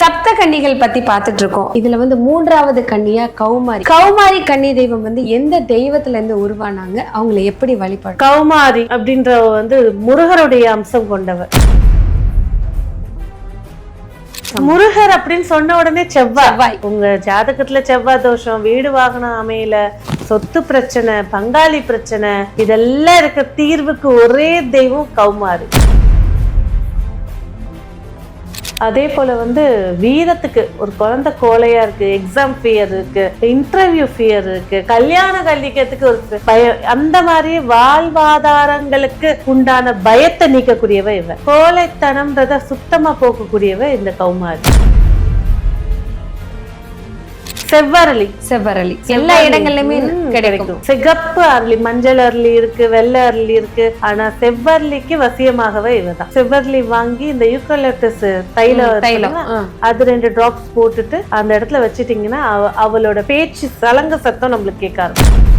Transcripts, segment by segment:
சப்த கன்னிகள் பத்தி பார்த்துட்டு இருக்கோம் இதுல வந்து மூன்றாவது கன்னியா கௌமாரி. கௌமாரி கன்னி தெய்வம் வந்து எந்த தெய்வத்துல இருந்து உருவானாங்க? அவங்களை எப்படி வழிபாடு கௌமாரி அப்படின்றவ வந்து முருகருடைய அம்சம் கொண்டவர். முருகர் அப்படின்னு சொன்ன உடனே செவ்வாய். உங்க ஜாதகத்துல செவ்வாய் தோஷம் வீடு வாகனம் அமையல சொத்து பிரச்சனை பங்காளி பிரச்சனை இதெல்லாம் இருக்க தீர்வுக்கு ஒரே தெய்வம் கௌமாரி. அதே போல் வந்து வீரத்துக்கு ஒரு குழந்தை கோலையாக இருக்குது எக்ஸாம் ஃபியர் இருக்குது இன்டர்வியூ ஃபியர் இருக்குது கல்யாணம் கல்விக்கிறதுக்கு ஒரு பய அந்த மாதிரி வாழ்வாதாரங்களுக்கு உண்டான பயத்தை நீக்கக்கூடியவ இவன். கோழைத்தனம்ன்றத சுத்தமாக போக்கக்கூடியவ இந்த கௌமாரி. செவ்வரளி. செவ்வரளி. எல்லா இடங்கள்லயுமே கிடைக்கும். சிகப்பு அரளி மஞ்சள் அரளி இருக்கு வெள்ளை அரளி இருக்கு. ஆனா செவ்வரளிக்கு வசியமாகவே இவதான் செவ்வரளி வாங்கி இந்த யூக்கலிப்டஸ் தைலம் தைலம். அது ரெண்டு டிராப்ஸ் போட்டுட்டு அந்த இடத்துல வச்சிட்டீங்கன்னா அவ- அவளோட பேச்சு சலங்க சத்தம் நம்மளுக்கு கேட்க ஆரம்பிக்கும்.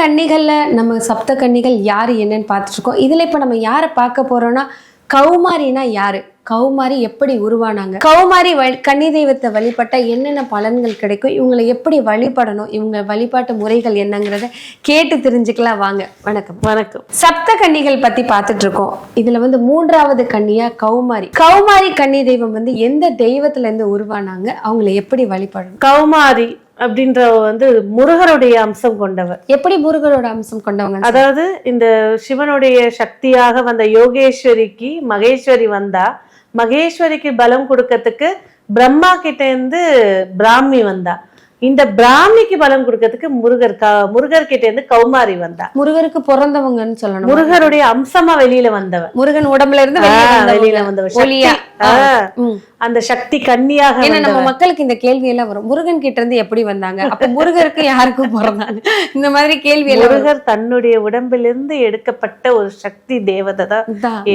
கன்னிகள்ல நம்ம சப்த கன்னிகள் யாரு என்னன்னு பார்த்துட்டு இருக்கோம் இதுல இப்ப நம்ம யாரை பார்க்க போறோம்னா கௌமாரினா யாரு? கௌமாரி எப்படி உருவானாங்க? கௌமாரி கன்னி தெய்வத்தை வழிபட்டா என்னென்ன பலன்கள் கிடைக்கும்? இவங்களை எப்படி வழிபடணும்? இவங்க வழிபாட்டு முறைகள் என்னங்கிறத கேட்டு தெரிஞ்சுக்கலாம். வாங்க வணக்கம். வணக்கம். சப்த கன்னிகள் பத்தி பார்த்துட்டு இருக்கோம் இதுல வந்து மூன்றாவது கன்னியா கௌமாரி. கௌமாரி கன்னி தெய்வம் வந்து எந்த தெய்வத்துல இருந்து உருவானாங்க? அவங்களை எப்படி வழிபடணும்? கௌமாரி அப்படின்றவ வந்து முருகருடைய அம்சம் கொண்டவர். எப்படி முருகரோட அம்சம் கொண்டவங்க? அதாவது இந்த சிவனுடைய சக்தியாக வந்த யோகேஸ்வரிக்கு மகேஸ்வரி வந்தா மகேஸ்வரிக்கு பலம் கொடுக்கறதுக்கு பிரம்மா கிட்ட இருந்து பிராமி வந்தா. இந்த பிராமிக்கு பலம் கொடுக்கறதுக்கு முருகர் க- முருகர் கிட்ட இருந்து கௌமாரி வந்தா. முருகருக்கு பிறந்தவங்கன்னு சொல்லணும். முருகருடைய அம்சமா வெளியில வந்தவ முருகன் உடம்புல இருந்து. வெளியில வந்தவ சக்தி. ஒளியா. ஆ, ம். அந்த சக்தி கன்னியாக ஏன்னா நம்ம. மக்களுக்கு இந்த கேள்வி எல்லாம் வரும். முருகன் கிட்ட இருந்து எப்படி வந்தாங்க? அப்ப முருகருக்கு யாருக்கும் பிறந்தாங்க? இந்த மாதிரி கேள்வி எல்லாம். முருகர் தன்னுடைய உடம்பிலிருந்து எடுக்கப்பட்ட ஒரு சக்தி தேவதை தான்.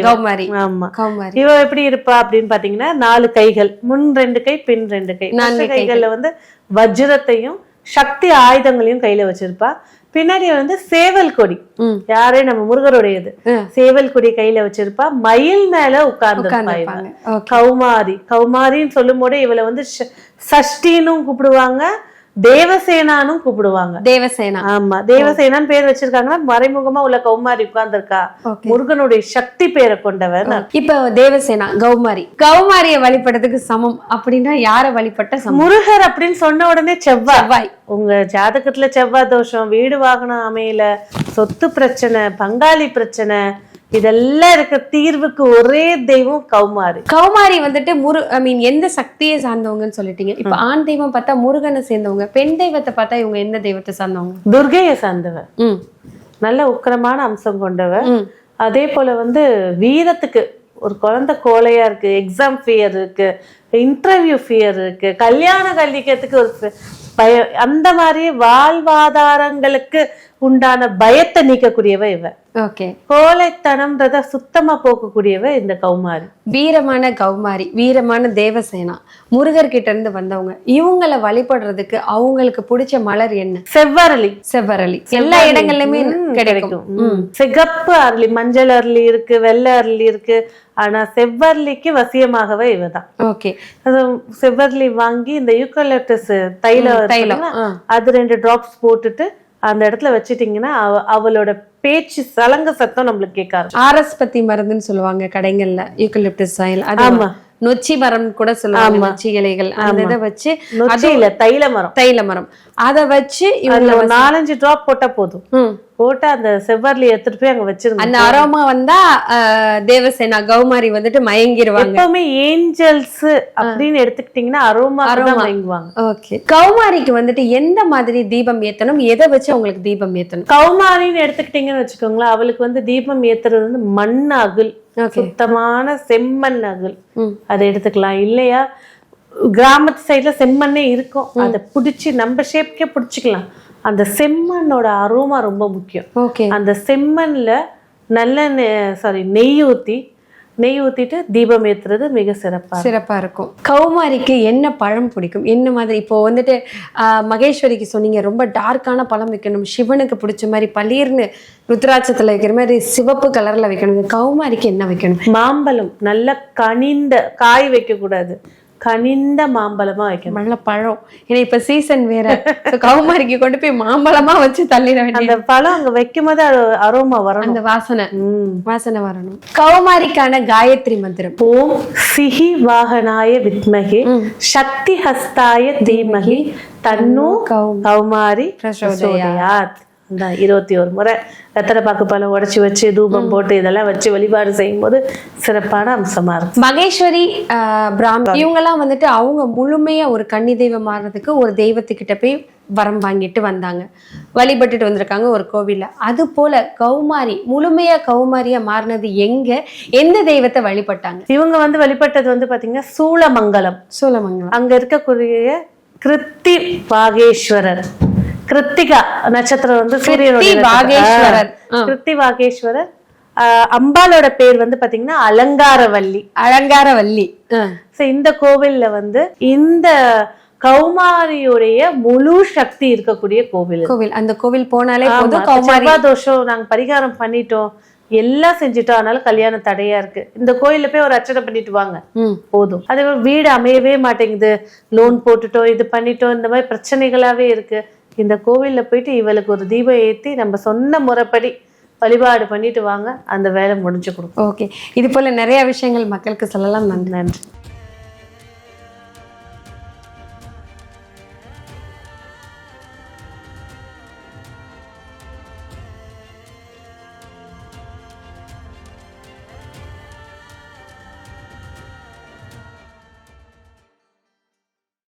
கௌமாரி. ஆமா. கௌமாரி. இவ எப்படி இருப்பா அப்படின்னு பாத்தீங்கன்னா நாலு கைகள். முன் ரெண்டு கை பின் ரெண்டு கை. நான்கு கைகள்ல வந்து வஜ்ரத்தையும் சக்தி ஆயுதங்களையும் கையில வச்சிருப்பா. பின்னாடி வந்து சேவல் கொடி. யாரு? நம்ம முருகருடையது. சேவல் கொடி கையில வச்சிருப்பா. மயில் மேல உட்கார்ந்து கௌமாரி. கௌமாரின்னு சொல்லும் போதே இவளை வந்து ச- சஷ்டினும் கூப்பிடுவாங்க. தேவசேனானும் கூப்பிடுவாங்க. தேவசேனா. ஆமா தேவசேனான்னு பேர் வச்சிருக்காங்கன்னா மறைமுகமா உள்ள கௌமாரி உட்கார்ந்திருக்கா. முருகனுடைய சக்தி பேரை கொண்டவர். இப்ப தேவசேனா கௌமாரி. கௌமாரிய வழிபடுறதுக்கு சமம் அப்படின்னா யார வழிபட்ட முருகர் அப்படின்னு சொன்ன உடனே செவ்வாய். செவ்வாய். உங்க ஜாதகத்துல செவ்வாய் தோஷம் வீடு வாகனம் அமையல சொத்து பிரச்சனை பங்காளி பிரச்சனை இதெல்லாம் இருக்க தீர்வுக்கு ஒரே தெய்வம் கௌமாரி. கௌமாரி வந்துட்டு முரு ஐ மீன் எந்த சக்தியை சார்ந்தவங்கன்னு சொல்லிட்டீங்க. இப்ப ஆண் தெய்வம் பார்த்தா முருகனை சேர்ந்தவங்க பெண் தெய்வத்தை பார்த்தா இவங்க எந்த தெய்வத்தை சார்ந்தவங்க? துர்கையை சார்ந்தவர். ம். நல்ல உக்கிரமான அம்சம் கொண்டவர். ம். அதே போல வந்து வீரத்துக்கு ஒரு குழந்தை கோழையா இருக்கு எக்ஸாம் ஃபியர் இருக்கு இன்டர்வியூ ஃபியர் இருக்கு கல்யாண கல்விக்கிறதுக்கு ஒரு பய அந்த மாதிரி வாழ்வாதாரங்களுக்கு உண்டான பயத்தை நீக்கக்கூடியவ இவ. ஓகே கோழைத்தனம்ன்றத சுத்தமா போக்கக்கூடியவ இந்த கௌமாரி. வீரமான கௌமாரி வீரமான தேவசேனா முருகர் கிட்ட இருந்து வந்தவங்க. இவங்கள வழிபடுறதுக்கு அவங்களுக்கு பிடிச்ச மலர் என்ன? செவ்வரளி. செவ்வரளி. எல்லா இடங்கள்லயுமே கிடைக்கும். சிகப்பு அரளி மஞ்சள் அரளி இருக்கு வெள்ளை அரளி இருக்கு. ஆனா செவ்வரளிக்கு வசியமாகவே இவதான். ஓகே அது செவ்வரளி வாங்கி இந்த யூக்கலிப்டஸ் தைலம் தைலம். அது ரெண்டு டிராப்ஸ் போட்டுட்டு அந்த இடத்துல வச்சிட்டீங்கன்னா அவ- அவளோட பேச்சு சலங்க சத்தம் நம்மளுக்கு கேட்க ஆரம்பிச்சிடும். ஆர்எஸ் பத்தி மருந்துன்னு சொல்லுவாங்க கடைகள்ல யூக்கலிப்டஸ் அது ஆமா. நொச்சி மரம் கூட சொல்லுவாங்க நொச்சி இலைகள். அந்த இதை வச்சு நொச்சி இல்ல தைல மரம். தைல மரம். அத வச்சு இவங்க நாலஞ்சு டிராப் போட்டா போதும். போட்டு அந்த செவ்வரளி எடுத்துட்டு போய் அங்க வச்சிருங்க அந்த அரோமா வந்தா தேவசேனா கௌமாரி வந்துட்டு மயங்கிருவாங்க. எப்பவுமே ஏஞ்சல்ஸ் அப்படின்னு எடுத்துக்கிட்டீங்கன்னா அரோமா தான் வாங்குவாங்க ஓகே கௌமாரிக்கு வந்துட்டு எந்த மாதிரி தீபம் ஏத்தணும்? எதை வச்சு அவங்களுக்கு தீபம் ஏத்தணும்? கௌமாரின்னு எடுத்துக்கிட்டீங்கன்னு வச்சுக்கோங்களேன் அவளுக்கு வந்து தீபம் ஏத்துறது வந்து மண் அகுல் சுத்தமான செம்மண் அகுல். அதை எடுத்துக்கலாம். இல்லையா? கிராமத்து சைடுல செம்மண்ணே இருக்கும். அதை பிடிச்சி நம்ம ஷேப்க்கே பிடிச்சிக்கலாம். அந்த செம்மண்ணோட அரோமா ரொம்ப முக்கியம். ஓகே. அந்த செம்மண்ல நல்ல சாரி நெய் ஊத்தி நெய் ஊத்திட்டு தீபம் ஏத்துறது மிக சிறப்பா சிறப்பா இருக்கும். கௌமாரிக்கு என்ன பழம் பிடிக்கும்? என்ன மாதிரி? இப்போ வந்துட்டு மகேஸ்வரிக்கு சொன்னீங்க ரொம்ப டார்க்கான பழம் வைக்கணும். சிவனுக்கு பிடிச்ச மாதிரி பளீர்னு ருத்ராட்சத்துல வைக்கிற மாதிரி சிவப்பு கலர்ல வைக்கணும் கௌமாரிக்கு என்ன வைக்கணும்? மாம்பழம் நல்ல கனிந்த காய் வைக்க கூடாது கனிந்த மாம்பழமா வைக்கணும். நல்ல பழம் ஏன்னா இப்ப சீசன் வேற. So, கௌமாரிக்கு கொண்டு போய் மாம்பழமா வச்சு தள்ளிட வேண்டிய அந்த பழம் அங்க வைக்கும் போது அரோமா வரணும். அந்த வாசனை. வாசனை வரணும். கௌமாரிக்கான காயத்ரி மந்திரம். ஓம் சிஹி வாகனாய வித்மகே சக்தி ஹஸ்தாய தீமகி தன்னு கௌமாரி பிரசோதயாத். அந்த இருபத்தி ஒரு முறை வெத்தலை பாக்கு பழம் உடைச்சு வச்சு தூபம் போட்டு இதெல்லாம் வச்சு வழிபாடு செய்யும்போது சிறப்பான அம்சமா இருக்கும். மகேஸ்வரி பிராமி இவங்கெல்லாம் வந்துட்டு அவங்க முழுமையா ஒரு கன்னி தெய்வம் மாறுறதுக்கு ஒரு தெய்வத்துக்கிட்ட போய் வரம் வாங்கிட்டு வந்தாங்க. வழிபட்டுட்டு வந்திருக்காங்க ஒரு கோவில்ல. அது போல கௌமாரி முழுமையா கௌமாரியா மாறினது எங்க? எந்த தெய்வத்தை வழிபட்டாங்க? இவங்க வந்து வழிபட்டது வந்து பாத்தீங்கன்னா சூளமங்கலம். சோழமங்கலம் அங்க இருக்கக்கூடிய கிருத்தி வாகேஸ்வரர் கிருத்திகா நட்சத்திரம் வந்து சூரியனுடைய கிருத்தி. வாகேஸ்வரர். அம்பாளோட பேர் வந்து பாத்தீங்கன்னா அலங்காரவல்லி. அலங்காரவல்லி. So, இந்த கோவில்ல வந்து இந்த கௌமாரியுடைய முழு சக்தி இருக்கக்கூடிய கோவில். கோவில். அந்த கோவில் போனாலே போதும் கௌமாரி. தோஷம் நாங்க பரிகாரம் பண்ணிட்டோம். எல்லாம் செஞ்சுட்டோம். அதனால கல்யாணம் தடையா இருக்கு. இந்த கோயில்ல போய் ஒரு அர்ச்சனை பண்ணிட்டு வாங்க. போதும். அதே மாதிரி வீடு அமையவே மாட்டேங்குது. லோன் போட்டுட்டோம் இது பண்ணிட்டோம். இந்த மாதிரி பிரச்சனைகளாவே இருக்கு. இந்த கோவில்ல போயிட்டு இவளுக்கு ஒரு தீபம் ஏத்தி நம்ம சொன்ன முறைப்படி வழிபாடு பண்ணிட்டு வாங்க. அந்த வேலை முடிஞ்சு கொடுக்கும். ஓகே இது போல நிறைய விஷயங்கள் மக்களுக்கு சொல்லலாம். நன்றி. நன்றி.